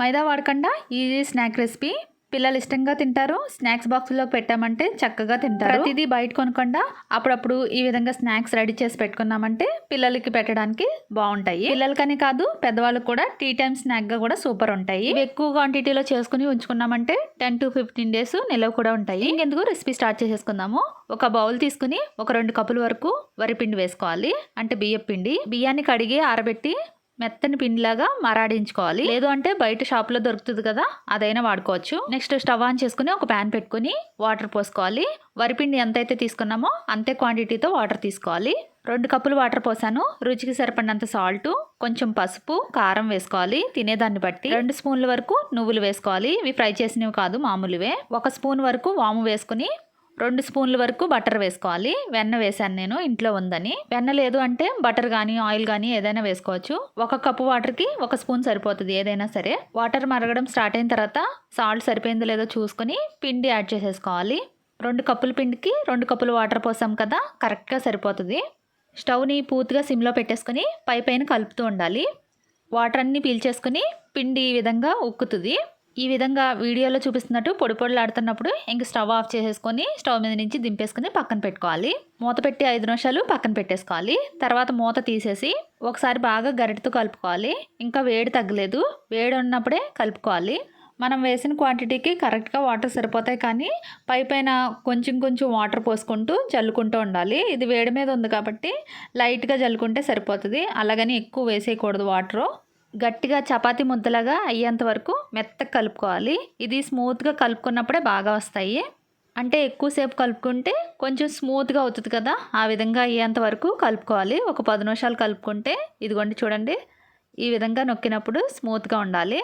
మైదా వాడకుండా easy snack recipe పిల్లలు ఇష్టంగా తింటారు స్నాక్స్ బాక్స్లో పెట్టామంటే చక్కగా తింటారు. ప్రతిదీ బయట కొనకుండా అప్పుడప్పుడు ఈ విధంగా స్నాక్స్ రెడీ చేసి పెట్టుకున్నామంటే పిల్లలకి పెట్టడానికి బాగుంటాయి. పిల్లలకని కాదు పెద్దవాళ్ళకి కూడా టీ టైం స్నాక్గా కూడా సూపర్ ఉంటాయి. ఎక్కువ క్వాంటిటీలో చేసుకుని ఉంచుకున్నామంటే టెన్ టు ఫిఫ్టీన్ డేస్ నిలవ కూడా ఉంటాయి. ఇంకెందుకు రెసిపీ స్టార్ట్ చేసేసుకుందాము? ఒక బౌల్ తీసుకుని ఒక రెండు కప్పుల వరకు వరిపిండి వేసుకోవాలి. అంటే బియ్యం పిండి. బియ్యాన్ని కడిగి ఆరబెట్టి మెత్తని పిండిలాగా మరాడించుకోవాలి. లేదు అంటే బయట షాప్లో దొరుకుతుంది కదా అదైనా వాడుకోవచ్చు. నెక్స్ట్ స్టవ్ ఆన్ చేసుకుని ఒక ప్యాన్ పెట్టుకుని వాటర్ పోసుకోవాలి. వరిపిండి ఎంతైతే తీసుకున్నామో అంతే క్వాంటిటీతో వాటర్ తీసుకోవాలి. రెండు కప్పులు వాటర్ పోసాను. రుచికి సరిపడినంత సాల్ట్ కొంచెం పసుపు కారం వేసుకోవాలి. తినేదాన్ని బట్టి రెండు స్పూన్ల వరకు నువ్వులు వేసుకోవాలి. ఇవి ఫ్రై చేసినవి కాదు మామూలువే. ఒక స్పూన్ వరకు వాము వేసుకుని రెండు స్పూన్ల వరకు బటర్ వేసుకోవాలి. వెన్న వేసాను నేను ఇంట్లో ఉందని. వెన్న లేదు అంటే బటర్ కానీ ఆయిల్ కానీ ఏదైనా వేసుకోవచ్చు. ఒక కప్పు వాటర్కి ఒక స్పూన్ సరిపోతుంది ఏదైనా సరే. వాటర్ మరగడం స్టార్ట్ అయిన తర్వాత సాల్ట్ సరిపోయిందో లేదో చూసుకొని పిండి యాడ్ చేసేసుకోవాలి. రెండు కప్పుల పిండికి రెండు కప్పులు వాటర్ పోసాం కదా కరెక్ట్గా సరిపోతుంది. స్టవ్ని పూర్తిగా సిమ్లో పెట్టేసుకొని పై పైన కలుపుతూ ఉండాలి. వాటర్ అన్నీ పీల్చేసుకుని పిండి ఈ విధంగా ఉక్కుతుంది. ఈ విధంగా వీడియోలో చూపిస్తున్నట్టు పొడి పొడిలాడుతున్నప్పుడు ఇంక స్టవ్ ఆఫ్ చేసేసుకొని స్టవ్ మీద నుంచి దింపేసుకుని పక్కన పెట్టుకోవాలి. మూత పెట్టి ఐదు నిమిషాలు పక్కన పెట్టేసుకోవాలి. తర్వాత మూత తీసేసి ఒకసారి బాగా గరిటతో కలుపుకోవాలి. ఇంకా వేడి తగ్గలేదు. వేడి ఉన్నప్పుడే కలుపుకోవాలి. మనం వేసిన క్వాంటిటీకి కరెక్ట్గా వాటర్ సరిపోతాయి కానీ పై పైన కొంచెం కొంచెం వాటర్ పోసుకుంటూ చల్లుకుంటూ ఉండాలి. ఇది వేడి మీద ఉంది కాబట్టి లైట్గా చల్లుకుంటే సరిపోతుంది. అలాగని ఎక్కువ వేసేయకూడదు వాటరు. గట్టిగా చపాతి ముద్దలాగా అయ్యేంత వరకు మెత్తగా కలుపుకోవాలి. ఇది స్మూత్గా కలుపుకున్నప్పుడే బాగా వస్తాయి. అంటే ఎక్కువసేపు కలుపుకుంటే కొంచెం స్మూత్గా అవుతుంది కదా. ఆ విధంగా అయ్యేంత వరకు కలుపుకోవాలి. ఒక పది నిమిషాలు కలుపుకుంటే ఇదిగోండి చూడండి. ఈ విధంగా నొక్కినప్పుడు స్మూత్గా ఉండాలి.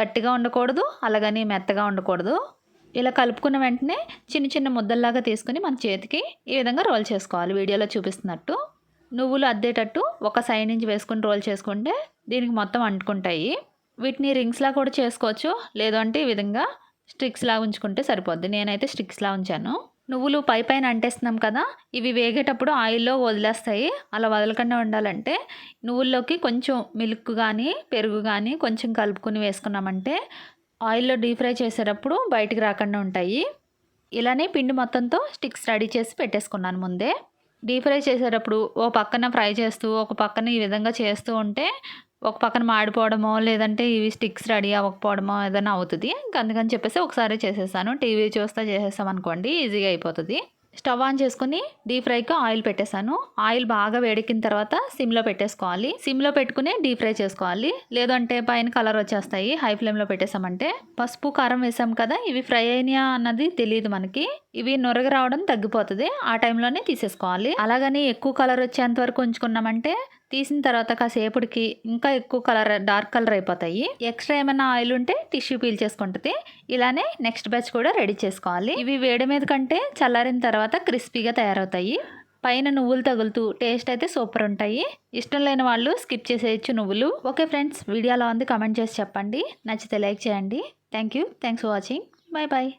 గట్టిగా ఉండకూడదు అలాగని మెత్తగా ఉండకూడదు. ఇలా కలుపుకున్న వెంటనే చిన్న చిన్న ముద్దల్లాగా తీసుకుని మన చేతికి ఈ విధంగా రోల్ చేసుకోవాలి. వీడియోలో చూపిస్తున్నట్టు. నువ్వులు అద్దేటట్టు ఒక సైడ్ నుంచి వేసుకుని రోల్ చేసుకుంటే దీనికి మొత్తం అంటుకుంటాయి. వీటిని రింగ్స్లా కూడా చేసుకోవచ్చు. లేదంటే ఈ విధంగా స్టిక్స్లా ఉంచుకుంటే సరిపోద్ది. నేనైతే స్టిక్స్లా ఉంచాను. నువ్వులు పై పైన అంటేస్తున్నాం కదా ఇవి వేగేటప్పుడు ఆయిల్లో వదిలేస్తాయి. అలా వదలకుండా ఉండాలంటే నువ్వుల్లోకి కొంచెం మిల్క్ కానీ పెరుగు కానీ కొంచెం కలుపుకుని వేసుకున్నామంటే ఆయిల్లో డీప్ ఫ్రై చేసేటప్పుడు బయటికి రాకుండా ఉంటాయి. ఇలానే పిండి మొత్తంతో స్టిక్స్ రెడీ చేసి పెట్టేసుకున్నాను ముందే. డీప్ ఫ్రై చేసేటప్పుడు ఓ పక్కన ఫ్రై చేస్తూ ఒక పక్కన ఈ విధంగా చేస్తూ ఉంటే ఒక పక్కన మాడిపోవడమో లేదంటే ఇవి స్టిక్స్ రెడీ అవ్వకపోవడమో ఏదైనా అవుతుంది. ఇంకా అందుకని చెప్పేసి ఒకసారి చేసేసాను. టీవీ చూస్తే చేసేసాం అనుకోండి ఈజీగా అయిపోతుంది. స్టవ్ ఆన్ చేసుకుని డీప్ ఫ్రైకి ఆయిల్ పెట్టేశాను. ఆయిల్ బాగా వేడెక్కిన తర్వాత సిమ్లో పెట్టేసుకోవాలి. సిమ్లో పెట్టుకుని డీప్ ఫ్రై చేసుకోవాలి. లేదంటే పైన కలర్ వచ్చేస్తాయి. హై ఫ్లేమ్లో పెట్టేసామంటే. పసుపు కారం వేసాం కదా ఇవి ఫ్రై అయినా అన్నది తెలియదు మనకి. ఇవి నొరగ రావడం తగ్గిపోతుంది. ఆ టైంలోనే తీసేసుకోవాలి. అలాగని ఎక్కువ కలర్ వచ్చేంత వరకు ఉంచుకున్నామంటే తీసిన తర్వాత కాసేపటికి ఇంకా ఎక్కువ కలర్ డార్క్ కలర్ అయిపోతాయి. ఎక్స్ట్రా ఏమైనా ఆయిల్ ఉంటే టిష్యూ పీల్ చేసుకుంటుంది. ఇలానే నెక్స్ట్ బ్యాచ్ కూడా రెడీ చేసుకోవాలి. ఇవి వేడి మీద కంటే చల్లారిన తర్వాత క్రిస్పీగా తయారవుతాయి. పైన నువ్వులు తగులుతూ టేస్ట్ అయితే సూపర్ ఉంటాయి. ఇష్టం లేని వాళ్ళు స్కిప్ చేసేయచ్చు నువ్వులు. ఓకే ఫ్రెండ్స్ వీడియోలో ఉంది కమెంట్ చేసి చెప్పండి. నచ్చితే లైక్ చేయండి. Thank you thanks for watching. Bye bye.